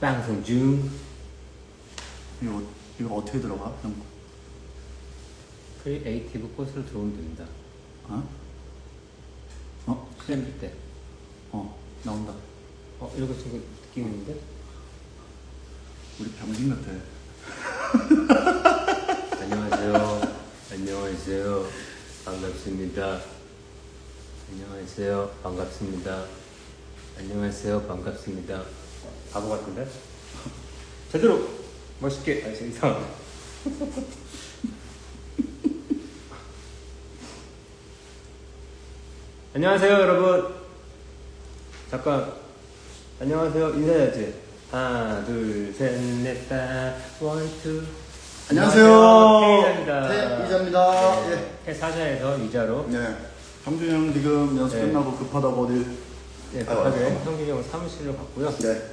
방송 중 이거 이거 어떻게 들어가? 형? 크리에이티브 꽃으로 들어오면 됩니다. 어? 어? 시험 때. 어 나온다. 어 이런 거 지금 느낌 있는데? 우리 병신 같아. 안녕하세요. 안녕하세요. 반갑습니다. 안녕하세요. 반갑습니다. 안녕하세요. 반갑습니다. 바보 같은데? 제대로 멋있게. 아, 저 이상. 안녕하세요, 여러분. 잠깐. 안녕하세요. 인사해야지. 하나, 둘, 셋, 넷, 다. 원, 투. 안녕하세요. 태희자입니다. 태희자입니다. 네, 태사자에서 이자로 네. 형준 형 지금 연습 네. 끝나고 급하다고 어딜? 네, 아, 급하게 어. 성진이 형 사무실로 갔고요. 네.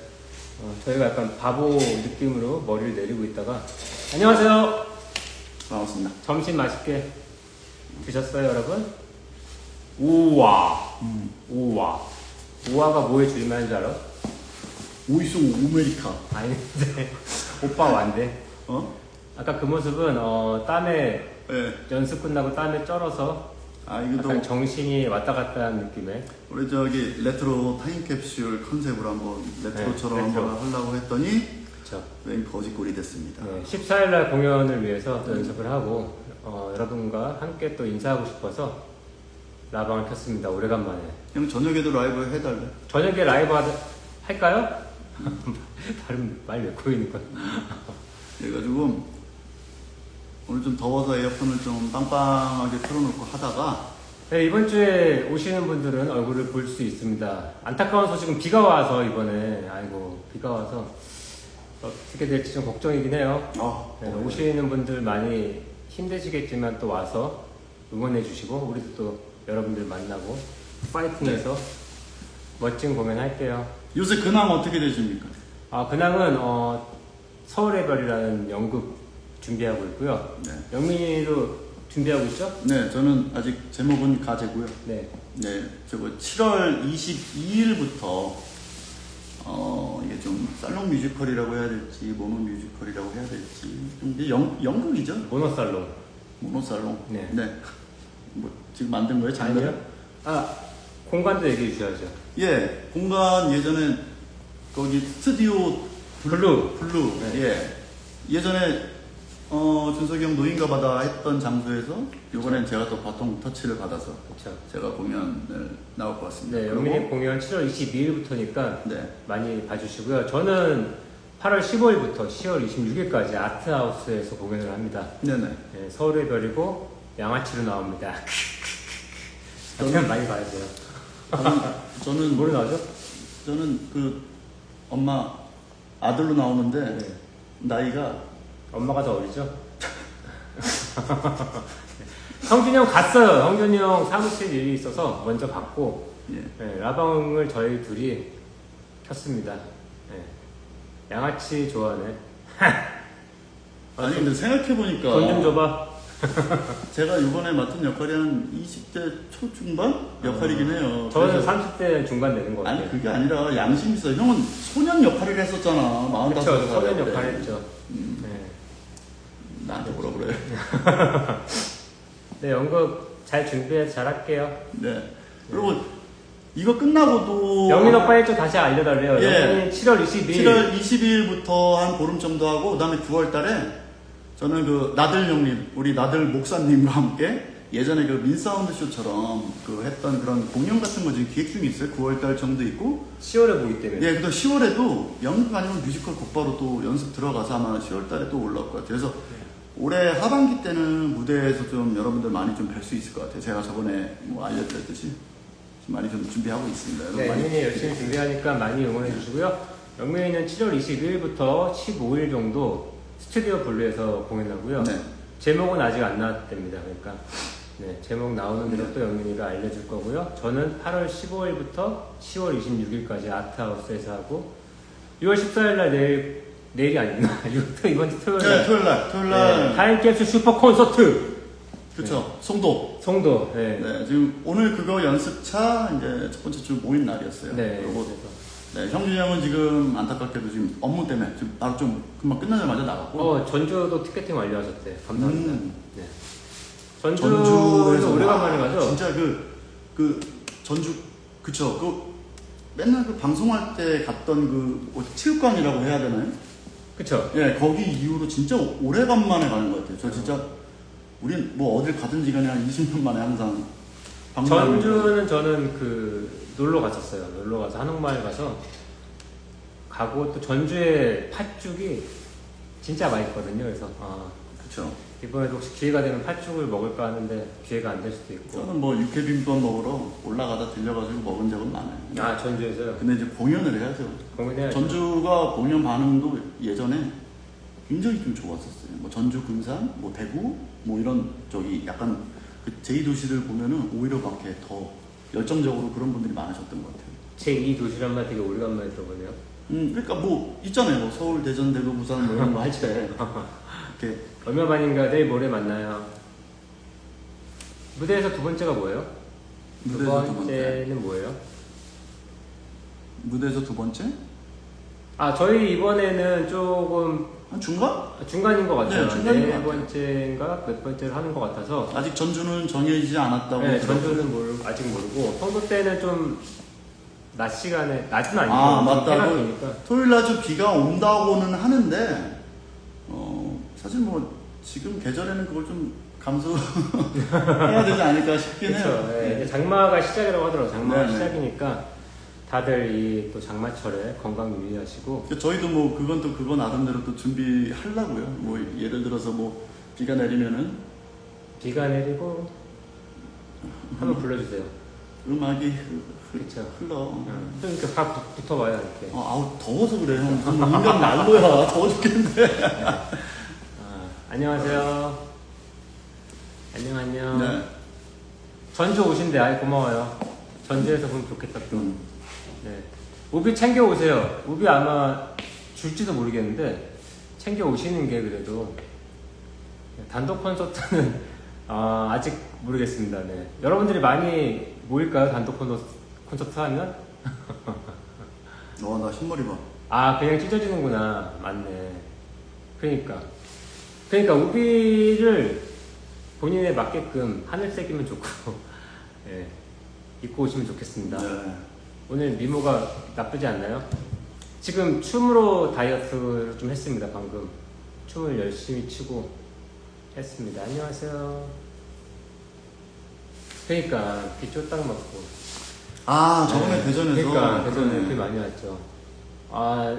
어, 저희가 약간 바보 느낌으로 머리를 내리고 있다가 안녕하세요. 반갑습니다. 점심 맛있게 드셨어요, 여러분? 우와, 음. 우와, 우와가 뭐에 줄임말인 줄 알아? 오이소 오메리카. 아닌데 오빠 완대. 어? 아까 그 모습은 어, 땀에 네. 연습 끝나고 땀에 쩔어서 아 이것도 약간 정신이 왔다 갔다 하는 느낌의 우리 저기 레트로 타임캡슐 컨셉으로 한번 레트로처럼 네, 레트로. 한번 하려고 했더니 그쵸. 웬 거짓골이 됐습니다. 네, 14일 날 공연을 위해서 또 연습을 하고 어, 여러분과 함께 또 인사하고 싶어서 라방을 켰습니다. 오래간만에. 형 저녁에도 라이브 해달래. 저녁에 라이브 하드, 할까요? 발음 말 외코이니까. 그래가지고 오늘 좀 더워서 에어컨을 좀 빵빵하게 틀어놓고 하다가 네, 이번 주에 오시는 분들은 얼굴을 볼 수 있습니다. 안타까운 소식은 비가 와서 이번에 아이고 비가 와서 어떻게 될지 좀 걱정이긴 해요. 아, 네, 오시는 분들 많이 힘드시겠지만 또 와서 응원해 주시고 우리도 또 여러분들 만나고 파이팅해서 멋진 공연 할게요. 요새 근황 어떻게 되십니까? 아 근황은 어, 서울의 별이라는 연극 준비하고 있고요. 네. 영민이도 준비하고 있죠? 네, 저는 아직 제목은 가제고요. 네. 네, 저거 7월 22일부터 어 이게 좀 살롱 뮤지컬이라고 해야 될지 모노 뮤지컬이라고 해야 될지 좀 이게 연, 연극이죠? 모노살롱. 모노 살롱. 네. 뭐 지금 만든 거예요? 장르? 아니요? 아 공간도 얘기해 주셔야죠. 예, 공간 예전에 거기 스튜디오 블루. 블루. 네. 예. 예전에 어 준석이 형 노인가 바다 했던 장소에서 이번엔 제가 또 바통 터치를 받아서 그렇죠. 제가 공연을 나올 것 같습니다. 네, 영민이 공연 7월 22일부터니까 네. 많이 봐주시고요. 저는 8월 15일부터 10월 26일까지 아트하우스에서 공연을 합니다. 네네. 네, 서울의 별이고 양아치로 나옵니다. 저는- 저는 많이 봐주세요. 저는, 저는 뭐로 나오죠? 저는 그 엄마 아들로 나오는데 네. 나이가 엄마가 더 어리죠? 형준이 형 갔어요. 형준이 형 사무실 일이 있어서 먼저 갔고 예. 네, 라방을 저희 둘이 켰습니다. 네. 양아치 좋아하네. 아니 근데 생각해 보니까 돈 좀 줘봐. 제가 이번에 맡은 역할이 한 20대 초중반 역할이긴 해요. 아, 저는 그래서- 30대 중반 되는 것 같아요. 아니 그게 아니라 양심 있어. 형은 소년 역할을 했었잖아. 45살. 그렇죠. 서면 역할 했죠. 음, 네. 나한테 뭐라 그래. 네, 연극 잘 준비해서 잘할게요. 네. 그리고 이거 끝나고도 영민 오빠 일좀 다시 알려달래요. 예. 영민이 7월 22일. 7월 22일부터 한 보름 정도 하고 그 다음에 9월 달에 저는 그 나들 형님, 우리 나들 목사님과 함께 예전에 그 민사운드 쇼처럼 그 했던 그런 공연 같은 거 지금 기획 중에 있어요. 9월 달 정도 있고 10월에 보기 때문에. 예, 그래서 10월에도 연극 아니면 뮤지컬 곧바로 또 연습 들어가서 아마 10월 달에 또 올라올 것 같아요. 그래서 올해 하반기 때는 무대에서 좀 여러분들 많이 좀 뵐 수 있을 것 같아요. 제가 저번에 뭐 알려드렸듯이 좀 많이 좀 준비하고 있습니다. 네, 많이 영민이 열심히 준비하니까 많이 응원해 주시고요. 영민이는 7월 22일부터 15일 정도 스튜디오 블루에서 공연하고요. 네. 제목은 아직 안 나왔답니다. 그러니까 네, 제목 나오는 대로 또 영민이가 알려줄 거고요. 저는 8월 15일부터 10월 26일까지 아트하우스에서 하고 6월 14일 날 내일 내일이 아니구나. 이번 주 토요일 네, 날 토요일 날, 토요일 날. 네, 타임캡슐 슈퍼 콘서트 그쵸. 송도. 송도. 네. 네, 지금 오늘 그거 연습차 이제 첫 번째 주 모임 날이었어요. 네. 그리고 네, 형준이 형은 지금 안타깝게도 지금 업무 때문에 지금 바로 좀 금방 끝나자마자 나갔고 어 전주도 티켓팅 완료하셨대. 감사합니다. 음. 네. 전주에서 오래간만에 와, 가죠. 진짜 그, 그 전주 그쵸 그 맨날 그 방송할 때 갔던 그 어디 체육관이라고 해야 되나요? 그쵸? 예 거기 이후로 진짜 오래간만에 가는 것 같아요. 저 진짜 우린 뭐 어딜 가든지 간에 한 20년 만에 항상 방문하는 전주는 저는 그 놀러 갔었어요. 놀러 가서 한옥마을 가서 가고 또 전주에 팥죽이 진짜 맛있거든요. 그래서 아, 그쵸. 이번에도 혹시 기회가 되면 팥죽을 먹을까 하는데 기회가 안 될 수도 있고. 저는 뭐 육회비빔밥 먹으러 올라가다 들려가지고 먹은 적은 많아요. 아 전주에서요. 근데 이제 공연을 해야죠. 공연해야죠. 전주가 공연 반응도 예전에 굉장히 좀 좋았었어요. 뭐 전주, 군산, 뭐 대구, 뭐 이런 저기 약간 그 제2 도시들 보면은 오히려 밖에 더 열정적으로 그런 분들이 많으셨던 것 같아요. 제2 도시란 말 되게 오래간만에 들어보네요. 음, 그러니까 뭐 있잖아요. 뭐 서울, 대전, 대구, 부산 뭐 이런 거 할 때 이렇게 얼마 만인가 내일 모레 만나요. 무대에서 두 번째가 뭐예요? 두 무대에서 두 번째. 번째는 뭐예요? 무대에서 두 번째? 아 저희 이번에는 조금 한 중간? 중간인 것 같아요. 네, 중간인 것네 같아요. 번째인가 몇 번째를 하는 것 같아서. 아직 전주는 정해지지 않았다고. 네, 들었어요. 전주는 모르, 아직 모르고 평소 때는 좀 낮 시간에 낮은 아니고 아좀 맞다. 해가 그 토요일 날 좀 비가 온다고는 하는데 어 사실 뭐 지금 계절에는 그걸 좀 감수해야 되지 않을까 싶긴 해요. 그렇죠. 네, 네. 장마가 시작이라고 하더라고요. 장마가 네, 네. 시작이니까 다들 이 또 장마철에 건강 유의하시고 저희도 뭐 그건 또 그거 나름대로 또 준비하려고요. 뭐 예를 들어서 뭐 비가 내리면은 비가 내리고 한번 불러주세요. 음악이 그렇죠. 흘러. 좀 이렇게 가 붙- 붙어봐요 이렇게. 어, 아우 더워서 그래 형. 인간 난로야. 더워 죽겠는데. 아, 안녕하세요. 안녕 안녕. 네. 전주 오신대 아이 고마워요. 전주에서 보면 좋겠다 또. 음. 네. 우비 챙겨 오세요. 우비 아마 줄지도 모르겠는데 챙겨 오시는 게 그래도 단독 콘서트는 아, 아직 모르겠습니다. 네. 여러분들이 많이 모일까요? 단독 콘서트, 콘서트 하면? 어 나 흰머리 봐. 아 그냥 찢어지는구나. 맞네. 그러니까 그러니까 우비를 본인에 맞게끔 하늘색이면 좋고 예, 입고 오시면 좋겠습니다. 네. 오늘 미모가 나쁘지 않나요? 지금 춤으로 다이어트를 좀 했습니다, 방금. 춤을 열심히 추고 했습니다. 안녕하세요. 그러니까, 비 쫄딱 맞고. 아 저번에 네. 대전에서 그러니까, 대전에 그러네. 비 많이 왔죠. 아,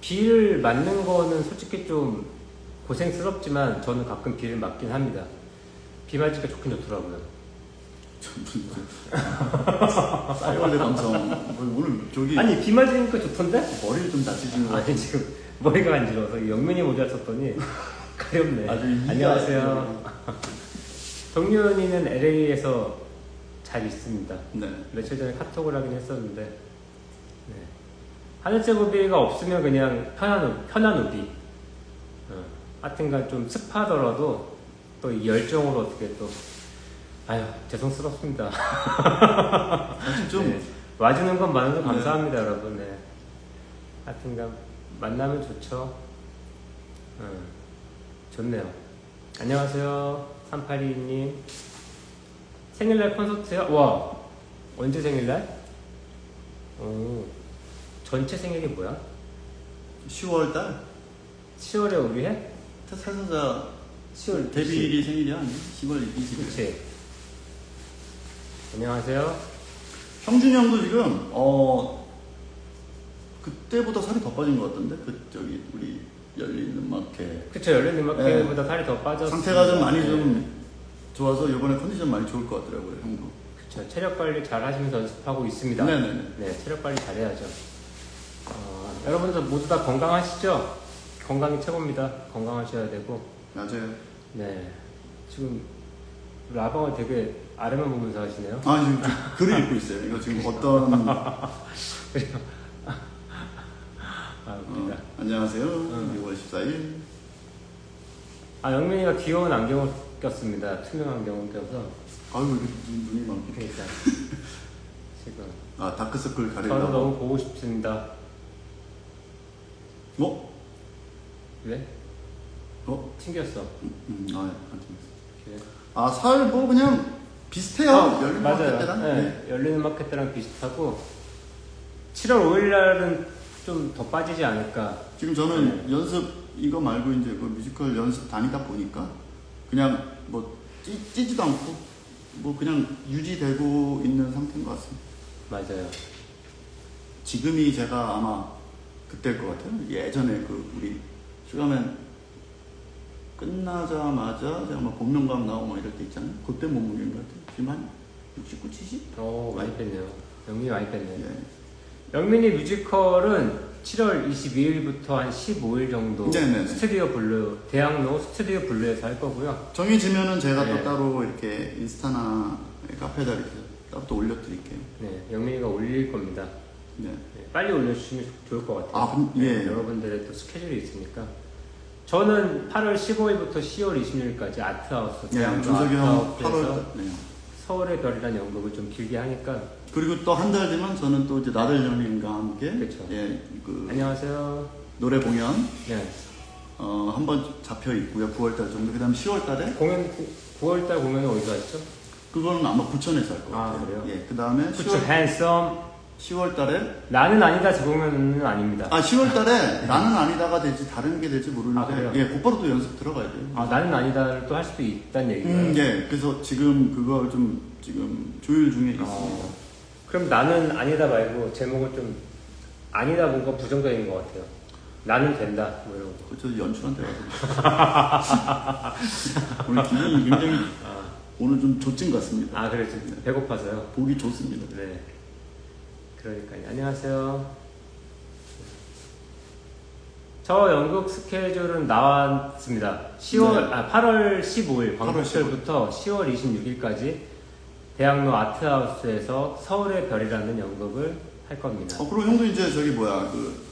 비를 맞는 거는 솔직히 좀 고생스럽지만 저는 가끔 비를 맞긴 합니다. 비 맞으니까 좋긴 좋더라고요. 싸이월드 감성. 뭐 오늘 저기 아니, 비 맞으니까 좋던데? 머리를 좀 다치시는 거 아니 지금 머리가 간지러워서 영민이 모자 썼더니 가렵네. 아주 이가 안녕하세요. 동윤이는 LA에서 잘 있습니다. 네. 며칠 전에 카톡을 하긴 했었는데 네. 하늘색 우비가 없으면 그냥 편한 우- 편한 우비. 어, 하여튼간 좀 습하더라도 또 이 열정으로 어떻게 또 아유 죄송스럽습니다. 사실 좀 네. 와주는 건 많아도 네. 감사합니다, 여러분. 네. 하여튼간 만나면 좋죠. 응. 좋네요. 안녕하세요, 382님. 생일날 콘서트요? 와, 언제 생일날? 오, 전체 생일이 뭐야? 10월 달 10월에 우리 해? 태사자 10월 데뷔일이 생일이 아니 10월 20일. 그치. 안녕하세요. 형준이 형도 지금 어 그때보다 살이 더 빠진 것 같던데 그 저기 우리 열린 음악회 그쵸, 열린 음악회보다 살이 더 빠졌어. 상태가 좀 많이 좀 좋아서 이번에 컨디션 많이 좋을 것 같더라고요 형도. 그쵸, 체력 관리 잘 하시면서 연습하고 있습니다. 네네네. 네, 체력 관리 잘해야죠. 어, 여러분들 모두 다 건강하시죠? 건강이 최고입니다. 건강하셔야 되고, 맞아요. 네. 지금 라방을 되게 아래만 보면서 하시네요. 아 지금 좀 글을 읽고 있어요. 이거 지금 어떤 어, 아, 웃기다. 안녕하세요. 응. 6월 14일. 아, 영민이가 귀여운 안경을 꼈습니다. 투명 안경을 껴서. 아유 이렇게 눈- 눈이 많게. 그러니까. 지금. 아 다크서클 저도 가리려고. 너무 보고 싶습니다. 어? 왜? 어? 튕겼어. 음, 아, 예, 안 튕겼어. 그래. 아, 살뭐 그냥 비슷해요. 어, 열린 맞아요. 마켓 때랑. 네, 네. 열리는 마켓 때랑 비슷하고 7월 5일 날은 좀 더 빠지지 않을까. 지금 저는 연습 이거 말고 이제 그 뮤지컬 연습 다니다 보니까 그냥 뭐 찌, 찌지도 않고 뭐 그냥 유지되고 있는 상태인 것 같습니다. 맞아요. 지금이 제가 아마 그때일 것 같아요. 예전에 그 우리 슈가맨 끝나자마자 제가 막 본명감 나오고 막 이럴 때 있잖아요. 그때 몸무게인 것 같아요. 지금 한 69, 70? 오, 많이 뺐네요. 영민이 많이 뺐네. 예. 영민이 뮤지컬은 7월 22일부터 한 15일 정도 네네네. 스튜디오 블루, 대학로 스튜디오 블루에서 할 거고요. 정해지면은 제가 네. 또 따로 이렇게 인스타나 카페에다 이렇게 따로 또 올려드릴게요. 네, 영민이가 올릴 겁니다. 네. 네, 빨리 올려주시면 좋을 것 같아요. 아, 그럼, 예. 네, 여러분들의 또 스케줄이 있으니까. 저는 8월 15일부터 10월 20일까지 아트하우스, 예, 대학로 준석이 형 아트하우스에서 8월. 네. 서울의 별이라는 연극을 좀 길게 하니까 그리고 또 한 달 뒤면 저는 또 이제 나들 연인과 함께 그쵸. 예, 그 안녕하세요. 노래 공연 네, 어, 한번 잡혀 있고요. 9월 달 정도. 그다음 10월 달에 공연 9월달 공연은 어디서 했죠? 그거는 아마 부천에서 할 것 아, 같아요. 그래요? 예. 그다음에 부츠 10월, 핸섬 10월 달에 나는 아니다 제 공연은 아닙니다. 아, 10월 달에 나는 아니다가 될지 다른 게 될지 아, 모르는데 그래요? 예, 곧바로 또 연습 들어가야 돼요. 아 나는 아니다를 또 할 수도 있다는 얘기가요. 음, 예. 그래서 지금 그걸 좀 지금 조율 중에 있습니다. 어, 그럼 나는 아니다 말고 제목을 좀 아니다 뭔가 부정적인 것 같아요. 나는 된다 뭐 이런 거. 저 연출한테 가서 오늘 기분이 굉장히 아, 오늘 좀 조찐 것 같습니다. 아 그래 지금 배고파서요. 보기 좋습니다. 네. 그러니까요. 안녕하세요. 저 연극 스케줄은 나왔습니다. 10월 네. 아 8월 15일 8월 광복절부터 10월 26일까지 대학로 아트하우스에서 서울의 별이라는 연극을 할 겁니다. 어, 그리고 형도 이제 저기 뭐야 그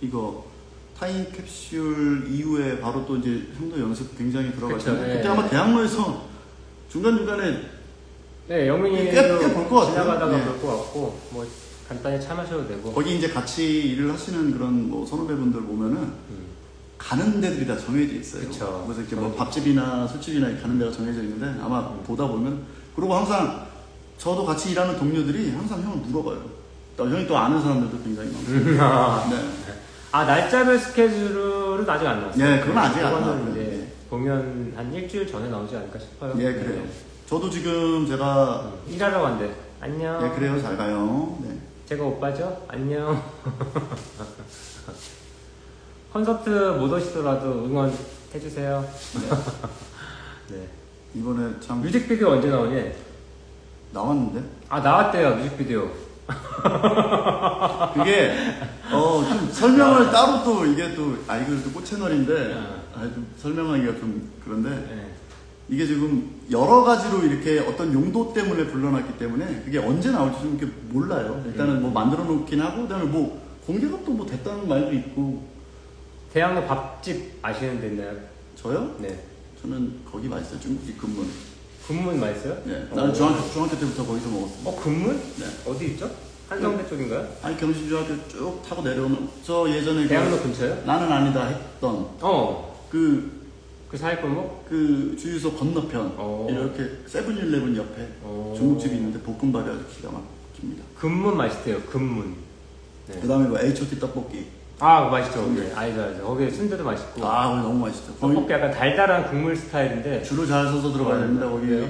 이거 타임 캡슐 이후에 바로 또 이제 형도 연습 굉장히 들어가잖아요. 그쵸, 예. 그때 아마 대학로에서 중간 중간에 네, 영민이도 꽤- 꽤볼것 같아요. 지나가다가 네. 볼 것 같고 뭐 간단히 차 마셔도 되고. 거기 이제 같이 일을 하시는 그런 뭐 선후배분들 보면은 음. 가는 데들이 다 정해져 있어요. 그쵸. 그래서 이렇게 뭐 밥집이나 술집이나 가는 데가 정해져 있는데 아마 보다 보면 그리고 항상 저도 같이 일하는 동료들이 항상 형을 물어봐요. 또 형이 또 아는 사람들도 굉장히 많고. 네. 아 날짜별 스케줄은 아직 안 나왔어요. 예, 그건 아직 안 그거는 나왔고요. 이제 예. 공연 한 일주일 전에 나오지 않을까 싶어요. 예, 그래요. 저도 지금 제가 음, 일하러 간대. 안녕. 예, 그래요. 잘 가요. 네. 제가 오빠죠? 안녕. 콘서트 못 오시더라도 응원해주세요. 네. 이번에 참 뮤직비디오 언제 나오니? 나왔는데 아 나왔대요 뮤직비디오. 그게 어 좀 설명을 따로 또 이게 또 아 이거 또꽃 채널인데 어. 아, 좀 설명하기가 좀 그런데 네. 이게 지금 여러 가지로 이렇게 어떤 용도 때문에 불러놨기 때문에 그게 언제 나올지 좀 이렇게 몰라요. 일단은 뭐 만들어 놓긴 하고 그다음에 뭐 공개가 또 뭐 됐다는 말도 있고 대학로 밥집 아시는 데 있나요? 저요? 네. 저는 거기 맛있어요. 중국이 근문. 군문 맛있어요? 네. 나는 어. 중학교 중학교 때부터 거기서 먹었어요. 어 군문? 네. 어디 있죠? 한성대 쪽인가요? 아니 경신중학교 쭉 타고 내려오면 저 예전에 그 대학로 근처요? 나는 아니다 했던 어. 그 그 사이골목? 그 주유소 건너편 어. 이렇게 세븐일레븐 옆에 어. 중국집이 있는데 볶음밥이 아주 기가 막힙니다. 근문 맛있대요. 근문. 네. 그 다음에 뭐 H.O.T 떡볶이. 아 맛있죠. 거기. 알죠 알죠. 거기 순대도 맛있고. 아, 거기 너무 맛있죠. 거기 떡볶이 약간 달달한 국물 스타일인데 줄을 잘 서서 들어가야 됩니다. 거기 왜요?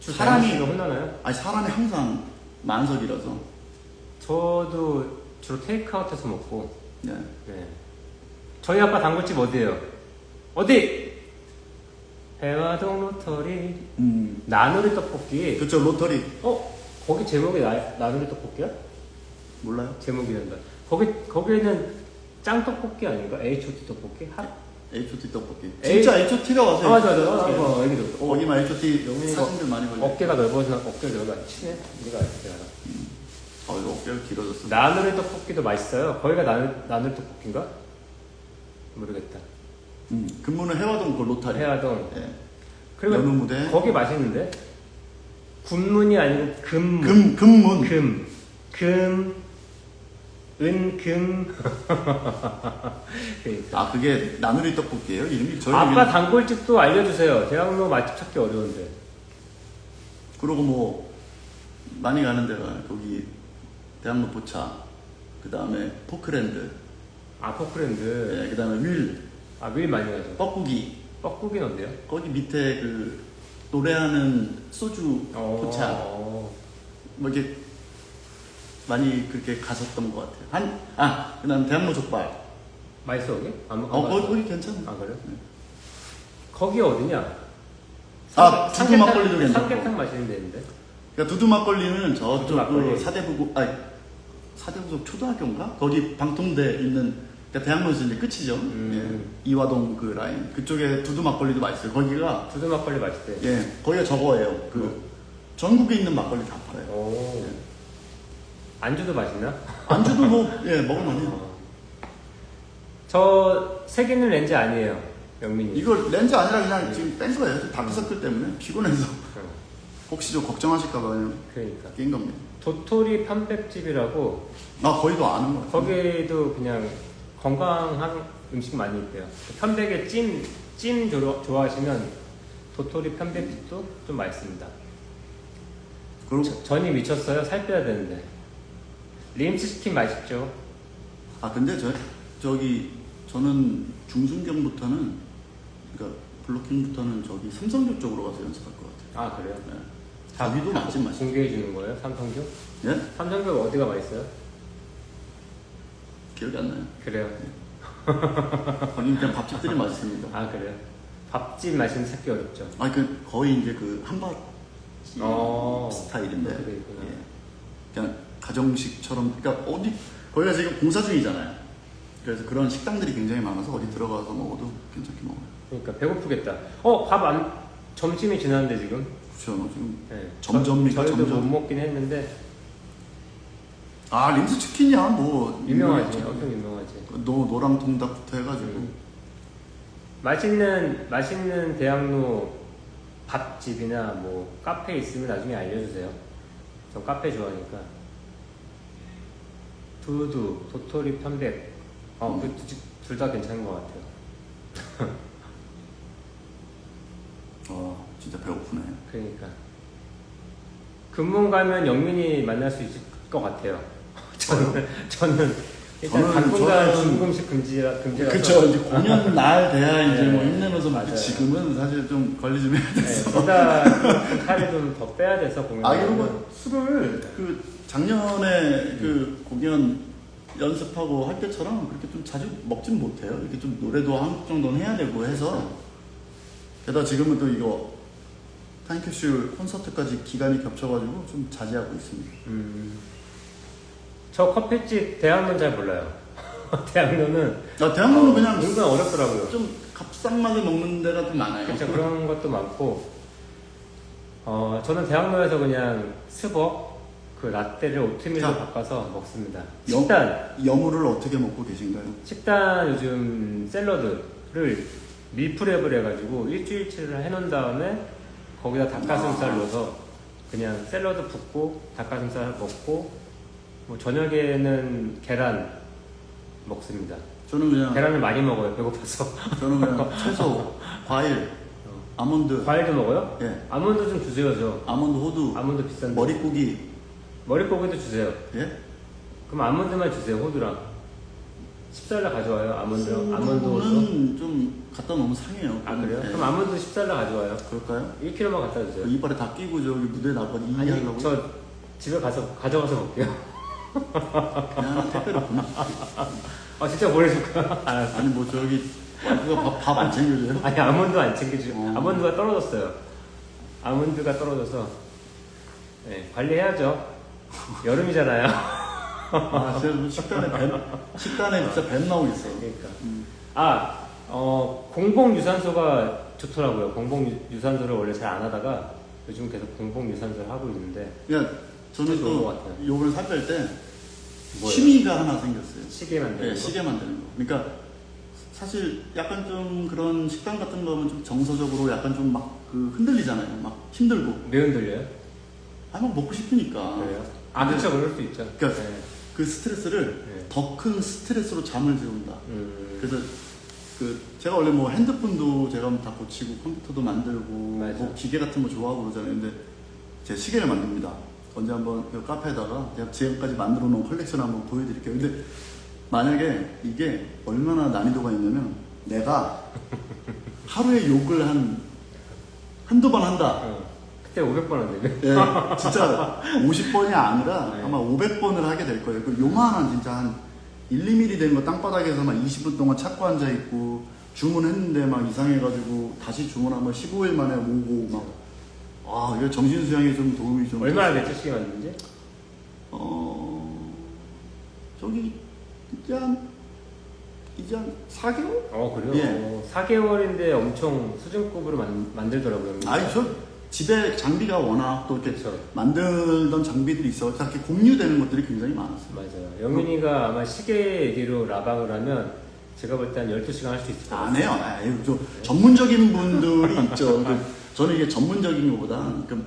사람이 사람이 혼나나요? 아니 사람이 항상 만석이라서. 저도 주로 테이크아웃해서 먹고. 네. 네. 저희 아빠 단골집 어디예요? 어디? 해화동 로터리 음. 나누리 떡볶이. 그쵸 로터리 어? 거기 제목이 나, 나누리 떡볶이야? 몰라요? 제목이 된다. 거기 거기는 짱 떡볶이 아닌가? H.O.T 떡볶이? 하? H.O.T 떡볶이. 진짜 H.O.T.가 와서 아, 맞아 맞아. 맞아. 어, 여기도. 어, 거기만 H.O.T. 영민이가 사진들 많이 걸려. 어깨가 넓어서 어깨가 넓어 치네. 네가 어깨가. 어, 이거 어깨가 길어졌어. 나누리 떡볶이도 맛있어요. 거기가 나누 나누리 떡볶인가? 모르겠다. 음. 근무는 해화동 그 로타리. 해화동. 예. 그리고 연우 무대. 거기 맛있는데 군문이 아니고 금문. 금 금문. 금. 금. 은, 금. 그러니까. 아 그게 나누리 떡볶이에요 이름이 저희 아빠 여기는 단골집도 알려주세요. 대학로 맛집 찾기 어려운데. 그러고 뭐 많이 가는 데가 거기 대학로 포차 그 다음에 포크랜드 아, 포크랜드. 예, 그 다음에 윌 아, 밀 많이 가죠. 뻐꾸기 뻐꾸기는 어때요? 거기 밑에 그 노래하는 소주 포차 어. 뭐 이렇게 많이 그렇게 가셨던 것 같아요 한 아 그 다음 대학로 족발 맛있어, 거기? 안, 안 어 거기, 맛있어? 거기 괜찮아 아, 그래요? 네. 거기 어디냐? 아, 두부 막걸리도 괜찮고. 삼계탕 맛있는 데인데. 그러니까 두두 막걸리는 두두 저쪽 막걸리. 그 사대부고 아니 사대부속 초등학교인가 거기 방통대 있는 그러니까 대학로에서 이제 끝이죠 음. 예, 이화동 그 라인 그쪽에 두두 막걸리도 맛있어요 거기가 두두 막걸리 맛있대. 예 거기가 저거예요 그 뭐? 전국에 있는 막걸리 다 팔아요 오. 예. 안주도 맛있나? 안주도 뭐 예 먹을만해요 어. 저 색있는 렌즈 아니에요, 영민이. 이거 렌즈 아니라 그냥 지금 뺀 거예요 다크서클 때문에 피곤해서 어, 혹시 좀 걱정하실까봐 그냥 그러니까. 낀 겁니다 도토리 편백집이라고 아 거의도 아는 것 같아요 거기도 그냥 건강한 음식 많이 있대요. 편백에 찜, 찜 좋아- 좋아하시면 도토리 편백집도 좀 맛있습니다. 그리고 저- 전이 미쳤어요? 살 빼야 되는데. 림치 치킨 맛있죠? 아 근데 저 저기 저는 중순경부터는 그러니까 블로킹부터는 저기 삼성교 쪽으로 가서 연습할 것 같아요. 아, 그래요? 네. 자기도 맛집 맛있어. 공개해 주는 거예요? 삼성교? 예? 삼성교 어디가 맛있어요? 기억이 안 나요. 그래요. 거기 그냥 밥집들이 맛있습니다. 아, 그래요? 밥집 맛있는 찾기 어렵죠. 아 그 거의 이제 그 한밭 어. 스타일인데 그렇게 돼 있구나. 예. 그냥 가정식처럼 그러니까 어디 거기가 지금 공사 중이잖아요. 그래서 그런 식당들이 굉장히 많아서 어디 들어가서 먹어도 괜찮게 먹어요. 그러니까 배고프겠다. 어, 밥 안, 점심이 지났는데 지금? 그렇죠. 지금 네. 저희도 점점? 못 먹긴 했는데 아 림스 치킨이야 뭐 유명하지. 엄청 유명하지. 노 노랑 통닭부터 해가지고 음. 맛있는 맛있는 대학로 밥집이나 뭐 카페 있으면 나중에 알려주세요. 저 카페 좋아하니까. 두두, 도토리 편백. 어, 음. 그둘 다 괜찮은 것 같아요. 어 진짜 배고프네. 그러니까 근문 가면 영민이 만날 수 있을 것 같아요. 저는 저는 일단 저는- 당분간 저는- 중국 음식 금지라 금지라서. 그쵸 이제 공연 날 돼야 이제 네, 뭐 힘내면서 맞아요. 먹지 지금은 사실 좀 관리 좀 해야 네, 돼서 보다 살을 좀더 빼야 돼서 공연. 아 이런 거 술을 그 작년에 그 공연 연습하고 할 때처럼 그렇게 좀 자주 먹진 못해요. 이렇게 좀 노래도 한 곡 정도는 해야 되고 해서. 게다가 지금은 또 이거 타임캡슐 콘서트까지 기간이 겹쳐가지고 좀 자제하고 있습니다. 음, 저 커피집 대학로는 잘 몰라요. 대학로는 아, 대학로는 그냥 은근 어렵더라고요. 좀 값싼맛을 먹는 데가 좀 많아요 그렇죠 그런 것도 많고 어 저는 대학로에서 그냥 스벅 그 라떼를 오트밀로 자. 바꿔서 먹습니다. 영- 식단 여물을 어떻게 먹고 계신가요? 식단 요즘 샐러드를 밀프랩을 해가지고 일주일치를 해놓은 다음에 거기다 닭가슴살 아. 넣어서 그냥 샐러드 붓고 닭가슴살 먹고 뭐 저녁에는 계란 먹습니다. 저는 그냥 계란을 많이 먹어요 배고파서. 저는 그냥 채소, 과일, 아몬드, 과일도 먹어요? 예, 아몬드 좀 주세요 저. 아몬드 호두, 아몬드 비싼데. 머릿고기, 머릿고기도 주세요. 예? 그럼 아몬드만 주세요 호두랑. 10달러 가져와요 아몬드랑 아몬드 호두. 호두는 좀 갖다 놓으면 상해요. 아 그래요? 예. 그럼 아몬드 10달러 가져와요. 그럴까요? 1kg만 갖다 그 주세요. 이빨에 다 끼고 저기 무대 나가서 이 아니 하려고 저 집에 가서 가져가서 먹게요. 그냥 택배로 보내. 아 진짜 보내줄까? 알았어. 아니 뭐 저기 그거 밥안 챙겨줘요? 아니 아몬드 안 챙겨주. 어. 아몬드가 떨어졌어요. 아몬드가 떨어져서 네, 관리해야죠. 여름이잖아요. 아, 뭐 식단에 뱀, 식단에 진짜 뱀 나오고 있어. 그러니까. 음. 아, 어, 공복 유산소가 좋더라고요. 공복 유- 유산소를 원래 잘 안 하다가 요즘 계속 공복 유산소를 하고 있는데 그러니까 저는 진짜 좋은 것 또 같아요. 요번에 살 뺄 때 뭐예요? 취미가 하나 생겼어요. 시계 만드는 네, 거. 시계 만드는 거. 그러니까 사실 약간 좀 그런 식단 같은 거 하면 좀 정서적으로 약간 좀 막 그 흔들리잖아요. 막 힘들고. 왜 흔들려요? 아, 막 먹고 싶으니까. 그래요? 아 그쵸 그럴 수 있죠. 그러니까 네. 그 스트레스를 네. 더 큰 스트레스로 잠을 재운다. 음, 그래서 그 제가 원래 뭐 핸드폰도 제가 다 고치고 컴퓨터도 만들고 맞아. 뭐 기계 같은 거 좋아하고 그러잖아요. 근데 제 시계를 만듭니다. 언제 한번 그 카페에다가 제가 지금까지 만들어 놓은 컬렉션 한번 보여드릴게요. 근데 만약에 이게 얼마나 난이도가 있냐면 내가 하루에 욕을 한 한두 번 한다. 어. 그때 500번 한대요. 예, 진짜 50번이 아니라 네. 아마 500번을 하게 될 거예요. 그 요만한 진짜 한 1, 2mm 된 거 땅바닥에서 막 20분 동안 찾고 앉아 있고 주문했는데 막 이상해가지고 다시 주문하면 15일 만에 오고 막 아, 이거 정신 수양에 좀 도움이 좀 얼마나 됐어요. 됐죠 시계 만든지? 어, 저기 이제 한 이제 한 4개월? 어 그래요? 예. 어, 4개월인데 엄청 수준급으로 만, 만들더라고요. 아니 저 집에 장비가 워낙 또 이렇게 그쵸. 만들던 장비들이 있어 이렇게 공유되는 것들이 굉장히 많았어요. 맞아요. 영민이가 아마 시계 얘기로 라방을 하면 제가 볼 때 한 12시간 할 수 있을 것안 같아요. 해요. 아유, 저 전문적인 분들이 있죠. 그 저는 이게 전문적인 것보다 좀,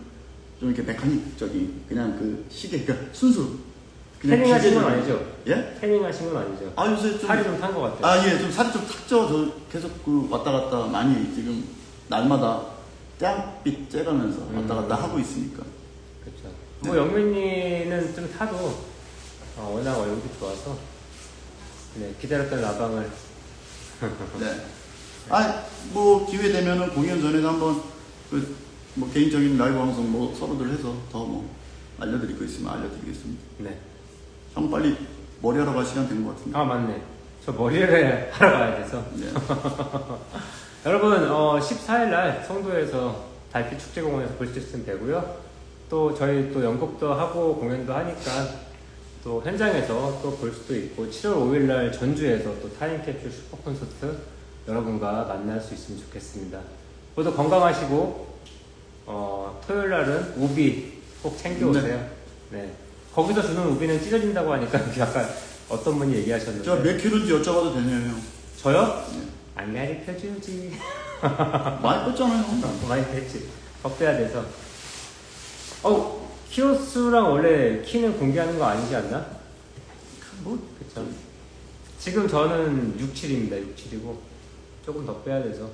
좀 이렇게 메카닉적인 그냥 그 시계, 그러니까 순수. 태닝 하신 건 기계적인- 아니죠? 예? 태닝 하신 건 아니죠? 아 요새 좀 살이 좀 탄 것 같아요. 아, 예, 좀 살이 좀 탔죠. 저 계속 그 왔다 갔다 많이 지금 날마다 땡빛 째가면서 왔다 갔다 음. 하고 있으니까. 그렇죠. 네. 뭐 영민이는 좀 타도 어, 워낙 얼굴이 좋아서 네, 기다렸던 라방을 네. 아, 뭐 기회 되면은 공연 전에도 한번 그 뭐 개인적인 라이브 방송 뭐 서로들 해서 더 뭐 알려드릴 거 있으면 알려드리겠습니다. 네. 형 빨리 머리 하러 갈 시간 된 것 같은데. 아 맞네. 저 머리를 하러 가야 돼서. 네. 여러분 어, 14일 날 성도에서 달빛 축제공원에서 볼 수 있으면 되고요. 또 저희 또 연극도 하고 공연도 하니까 또 현장에서 또 볼 수도 있고 7월 5일 날 전주에서 또 타임캡슐 슈퍼 콘서트 여러분과 만날 수 있으면 좋겠습니다. 모두 건강하시고 어, 토요일 날은 우비 꼭 챙겨 오세요. 네. 거기서 주는 우비는 찢어진다고 하니까 약간 어떤 분이 얘기하셨는데 저몇 킬로인지 여쭤봐도 되냐요, 형? 저요? 네. 안 가르쳐주지. 많이 뺐잖아요. 많이 됐지. 더 빼야 돼서. 어, 키로수랑 원래 키는 공개하는 거 아니지 않나? 뭐, 그쵸. 지금 저는 67입니다. 67이고. 조금 더 빼야 돼서.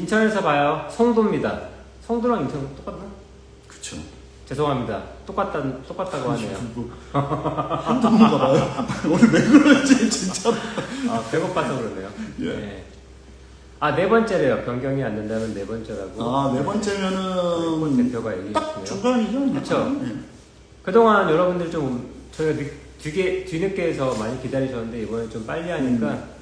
인천에서 봐요. 성도입니다. 성도랑 인천 똑같나? 그쵸. 죄송합니다. 똑같다, 똑같다고 하네요. 뭐, 한두 번 가봐요. 오늘 왜 그러지, 진짜로. 아, 배고파서 그러네요. 예. 네. 아, 네 번째래요. 변경이 안 된다면 네 번째라고. 아, 네 번째면은 대표가 얘기해 딱 주시네요. 중간이죠? 그쵸. 예. 그동안 여러분들 좀 저희가 늦, 뒤게, 뒤늦게 해서 많이 기다리셨는데 이번에 좀 빨리 하니까 음.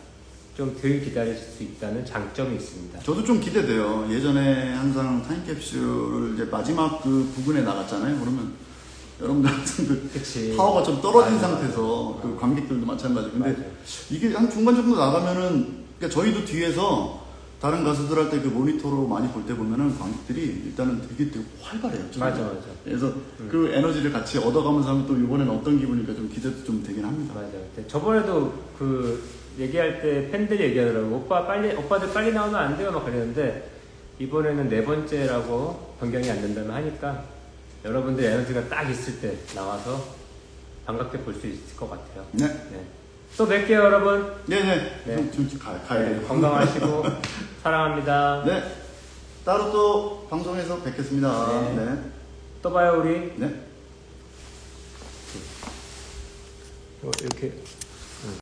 좀 덜 기다리실 수 있다는 장점이 있습니다. 저도 좀 기대돼요. 예전에 항상 타임캡슐을 이제 마지막 그 부분에 나갔잖아요. 그러면 여러분들 항상 그 그치. 파워가 좀 떨어진 맞아, 상태에서 맞아. 그 관객들도 마찬가지. 근데 맞아요. 이게 한 중간 정도 나가면은 그러니까 저희도 뒤에서 다른 가수들 할 때 그 모니터로 많이 볼 때 보면은 관객들이 일단은 되게 되게 활발해요. 맞아, 맞아. 그래서 그 에너지를 같이 얻어가면서 하면 또 이번에는 어떤 기분일까 좀 기대도 좀 되긴 합니다. 맞아요. 근데 저번에도 그 얘기할 때 팬들이 얘기하더라고. 오빠 빨리, 오빠들 빨리 나오면 안 돼요. 막 그랬는데 이번에는 네 번째라고 변경이 안 된다면 하니까 여러분들 에너지가 딱 있을 때 나와서 반갑게 볼 수 있을 것 같아요. 네. 네. 또 뵐게요, 여러분. 네네. 네. 좀, 좀 가, 가야 네, 돼요. 건강하시고 사랑합니다. 네. 따로 또 방송에서 뵙겠습니다. 네. 네. 또 봐요, 우리. 네. 어, 이렇게